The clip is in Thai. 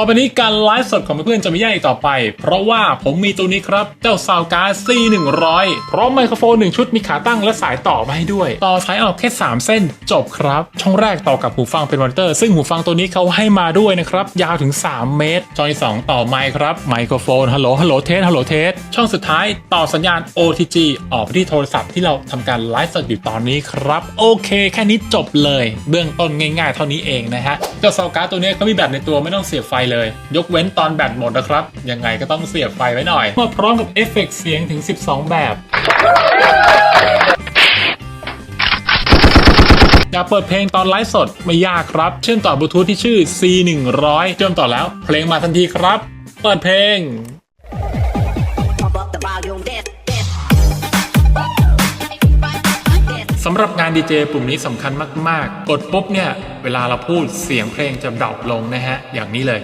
ต่อไปนี้การไลฟ์สดของเพื่อนๆจะไม่ยากอีกต่อไป เพราะว่าผมมีตัวนี้ครับ เจ้าซาวการ์ C100 พร้อมไมโครโฟน 1 ชุดมีขาตั้งและสายต่อมาให้ด้วย ต่อสายออกแค่ 3 เส้นจบครับ ช่องแรกต่อกับหูฟังเป็นมอนิเตอร์ ซึ่งหูฟังตัวนี้เขาให้มาด้วยนะครับ ยาวถึง 3 เมตรช่องที่2ต่อไมค์ครับไมโครโฟนฮัลโหลฮัลโหลเทสฮัลโหลเทสช่องสุดท้ายต่อสัญญาณ OTG ออกไปที่โทรศัพท์ที่เราทำการไลฟ์สดอยู่ตอนนี้ครับโอเคแค่นี้จบเลย เบื้องต้นง่าย ๆ เท่านี้เองนะฮะเจ้าซาวการ์ดตัวนี้ก็มีแบตในตัวไม่ต้องเสียบไฟเลย ยกเว้นตอนแบตหมดนะครับ ยังไงก็ต้องเสียบไฟไว้หน่อย มาพร้อมกับเอฟเฟกต์เสียงถึง 12 แบบอยากเปิดเพลงตอนไลฟ์สดไม่ยากครับ เชื่อมต่อบลูทูธที่ชื่อ C100 เชื่อมต่อแล้ว เพลงมาทันทีครับ เปิดเพลง สำหรับงานดีเจปุ่มนี้สำคัญมาก ๆ กดปุ๊บเนี่ย เวลาเราพูดเสียงเพลงจะดรอปลงนะฮะ อย่างนี้เลย